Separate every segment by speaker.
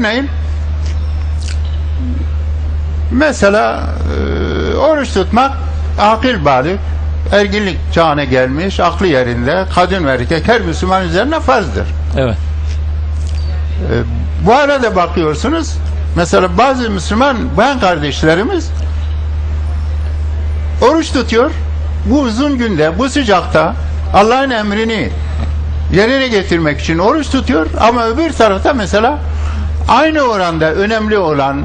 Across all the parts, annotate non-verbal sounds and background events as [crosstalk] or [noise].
Speaker 1: Örneğin mesela e, oruç tutmak akil balik erginlik çağına gelmiş, aklı yerinde, kadın ve erkek her Müslüman üzerine farzdır.
Speaker 2: Evet.
Speaker 1: Bu arada bakıyorsunuz mesela bazı Müslüman bayan kardeşlerimiz oruç tutuyor. Bu uzun günde, bu sıcakta Allah'ın emrini yerine getirmek için oruç tutuyor ama öbür tarafta mesela aynı oranda önemli olan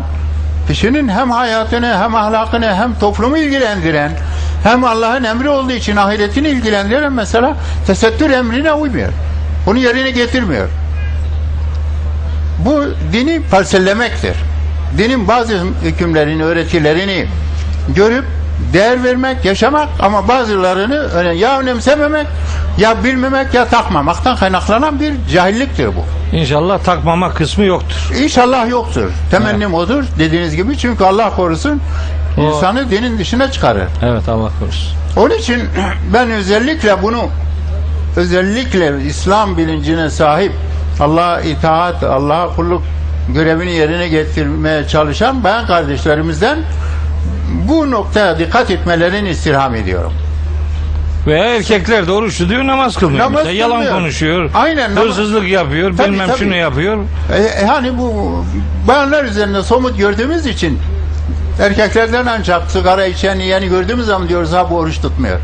Speaker 1: kişinin hem hayatını hem ahlakını hem toplumu ilgilendiren hem Allah'ın emri olduğu için ahiretini ilgilendiren mesela tesettür emrine uymuyor. Bunu yerine getirmiyor. Bu dini parsellemektir. Dinin bazı hükümlerini, öğretilerini görüp değer vermek, yaşamak ama bazılarını öyle ya önemsememek ya bilmemek ya takmamaktan kaynaklanan bir cahilliktir bu.
Speaker 2: İnşallah takmama kısmı yoktur.
Speaker 1: İnşallah yoktur. Temennim odur dediğiniz gibi çünkü Allah korusun
Speaker 2: O-
Speaker 1: insanı dinin dışına çıkarır.
Speaker 2: Evet Allah korusun.
Speaker 1: Onun için [clears throat] ben özellikle bunu özellikle İslam bilincine sahip Allah'a itaat, Allah'a kulluk görevini yerine getirmeye çalışan bayan kardeşlerimizden bu noktaya dikkat etmelerini istirham ediyorum.
Speaker 2: Veya erkekler de oruç tutuyor namaz kılmıyor.
Speaker 1: Namaz
Speaker 2: Mesela yalan
Speaker 1: kılmıyor.
Speaker 2: konuşuyor.
Speaker 1: Aynen, namaz-
Speaker 2: Hırsızlık yapıyor.
Speaker 1: Tabii,
Speaker 2: bilmem
Speaker 1: tabii.
Speaker 2: şunu yapıyor.
Speaker 1: E, hani bu bayanlar üzerinde somut gördüğümüz için erkeklerden ancak sigara içen yiyeni gördüğümüz zaman diyoruz ha bu oruç tutmuyor.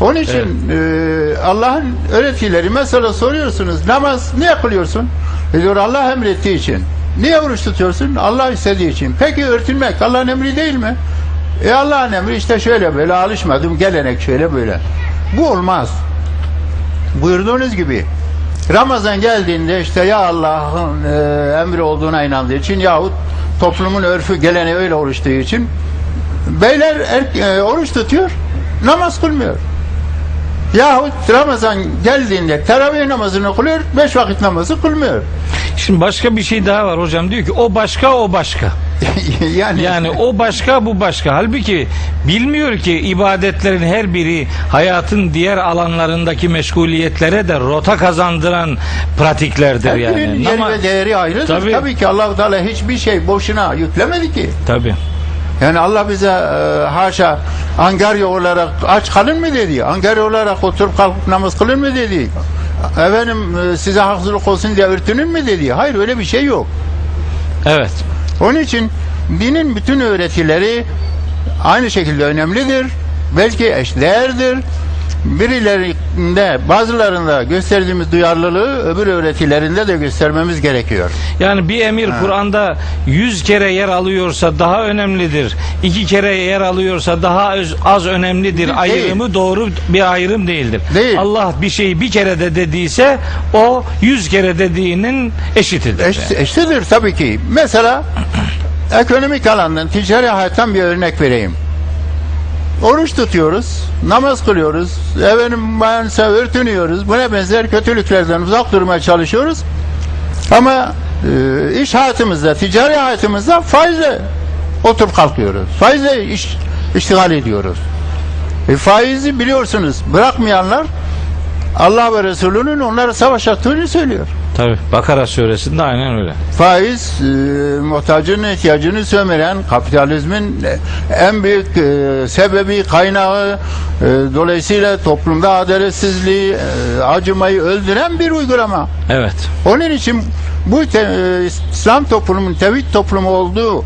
Speaker 1: Onun için e, Allah'ın öğretileri mesela soruyorsunuz namaz niye kılıyorsun? E diyor Allah emrettiği için. Niye oruç tutuyorsun? Allah istediği için. Peki örtünmek Allah'ın emri değil mi? E Allah'ın emri işte şöyle böyle alışmadım gelenek şöyle böyle. Bu olmaz buyurduğunuz gibi Ramazan geldiğinde işte ya Allah'ın e, emri olduğuna inandığı için yahut toplumun örfü geleni öyle oruçtuğu için beyler er, e, oruç tutuyor namaz kılmıyor. Yahut Ramazan geldiğinde teravih namazını kılıyor, beş vakit namazı kılmıyor.
Speaker 2: Şimdi başka bir şey daha var hocam. Diyor ki o başka o başka. [laughs]
Speaker 1: yani,
Speaker 2: Yani o başka bu başka. Halbuki bilmiyor ki ibadetlerin her biri hayatın diğer alanlarındaki meşguliyetlere de rota kazandıran pratiklerdir
Speaker 1: her birinin
Speaker 2: yani.
Speaker 1: yeri
Speaker 2: Ama
Speaker 1: ve değeri ayrıdır.
Speaker 2: Tabii.
Speaker 1: Tabii, ki Allah Teala hiçbir şey boşuna yüklemedi ki.
Speaker 2: tabii.
Speaker 1: Yani Allah bize e, haşa angarya olarak aç kalın mı dedi? Angarya olarak oturup kalkıp namaz kılın mı dedi? Efendim e, size haksızlık olsun diye örtünün mü dedi? Hayır öyle bir şey yok.
Speaker 2: Evet.
Speaker 1: Onun için dinin bütün öğretileri aynı şekilde önemlidir. Belki eşdeğerdir. Birilerinde bazılarında gösterdiğimiz duyarlılığı öbür öğretilerinde de göstermemiz gerekiyor.
Speaker 2: Yani bir emir Kur'an'da 100 kere yer alıyorsa daha önemlidir. iki kere yer alıyorsa daha öz- az önemlidir.
Speaker 1: Değil.
Speaker 2: Ayrımı doğru bir ayrım değildir.
Speaker 1: Değil.
Speaker 2: Allah bir şeyi bir kere de dediyse o 100 kere dediğinin eşitidir.
Speaker 1: Eş,
Speaker 2: yani.
Speaker 1: eşlidir tabii ki. Mesela [clears throat] ekonomik alandan, ticari hayattan bir örnek vereyim. Oruç tutuyoruz, namaz kılıyoruz, efendim bayansa örtünüyoruz. Buna benzer kötülüklerden uzak durmaya çalışıyoruz. Ama e, iş hayatımızda, ticari hayatımızda faizle oturup kalkıyoruz. Faizle iş, iştigal ediyoruz. E, faizi biliyorsunuz bırakmayanlar Allah ve Resulünün onlara savaş açtığını söylüyor.
Speaker 2: Tabii. Bakara suresinde aynen öyle.
Speaker 1: Faiz e, muhtacın ihtiyacını sömüren kapitalizmin e, en büyük e, sebebi kaynağı e, dolayısıyla toplumda adaletsizliği e, acımayı öldüren bir uygulama.
Speaker 2: Evet.
Speaker 1: Onun için bu te- e, İslam toplumunun tevhid toplumu olduğu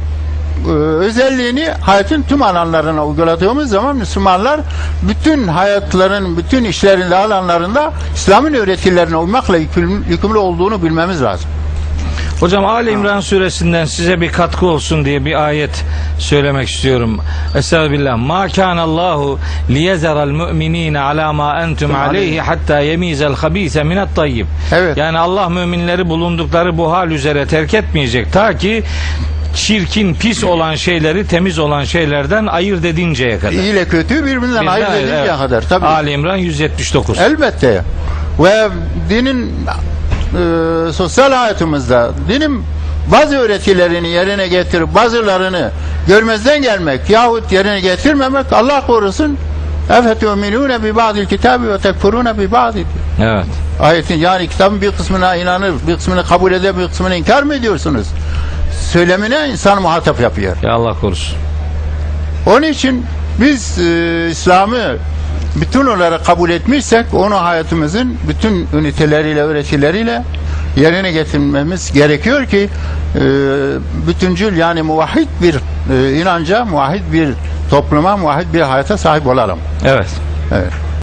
Speaker 1: özelliğini hayatın tüm alanlarına uyguladığımız zaman Müslümanlar bütün hayatların, bütün işlerinde, alanlarında İslam'ın öğretilerine uymakla yükümlü, yükümlü olduğunu bilmemiz lazım.
Speaker 2: Hocam Ali İmran suresinden size bir katkı olsun diye bir ayet söylemek istiyorum. Estağfirullah. Ma kana Allahu liyezeral mu'minina ala ma entum aleyhi hatta yemizal habise minat tayyib.
Speaker 1: Evet.
Speaker 2: Yani Allah müminleri bulundukları bu hal üzere terk etmeyecek ta ki çirkin, pis olan şeyleri temiz olan şeylerden ayırt edinceye kadar.
Speaker 1: İyi ile kötü birbirinden ayırt
Speaker 2: Evet,
Speaker 1: edinceye
Speaker 2: evet.
Speaker 1: kadar. Tabii.
Speaker 2: Ali İmran 179.
Speaker 1: Elbette. Ve dinin e, sosyal hayatımızda dinin bazı öğretilerini yerine getirip bazılarını görmezden gelmek yahut yerine getirmemek Allah korusun efetüminûne bi ba'dil kitabi ve tekfurûne bi ba'dil.
Speaker 2: Evet.
Speaker 1: Ayetin yani kitabın bir kısmına inanır, bir kısmını kabul eder, bir kısmını inkar mı ediyorsunuz? Söylemine insan muhatap yapıyor.
Speaker 2: Ya Allah korusun.
Speaker 1: Onun için biz e, İslam'ı bütün olarak kabul etmişsek onu hayatımızın bütün üniteleriyle, öğretileriyle yerine getirmemiz gerekiyor ki e, bütüncül yani muvahhid bir e, inanca, muvahhid bir topluma, muvahhid bir hayata sahip olalım.
Speaker 2: Evet.
Speaker 1: Evet.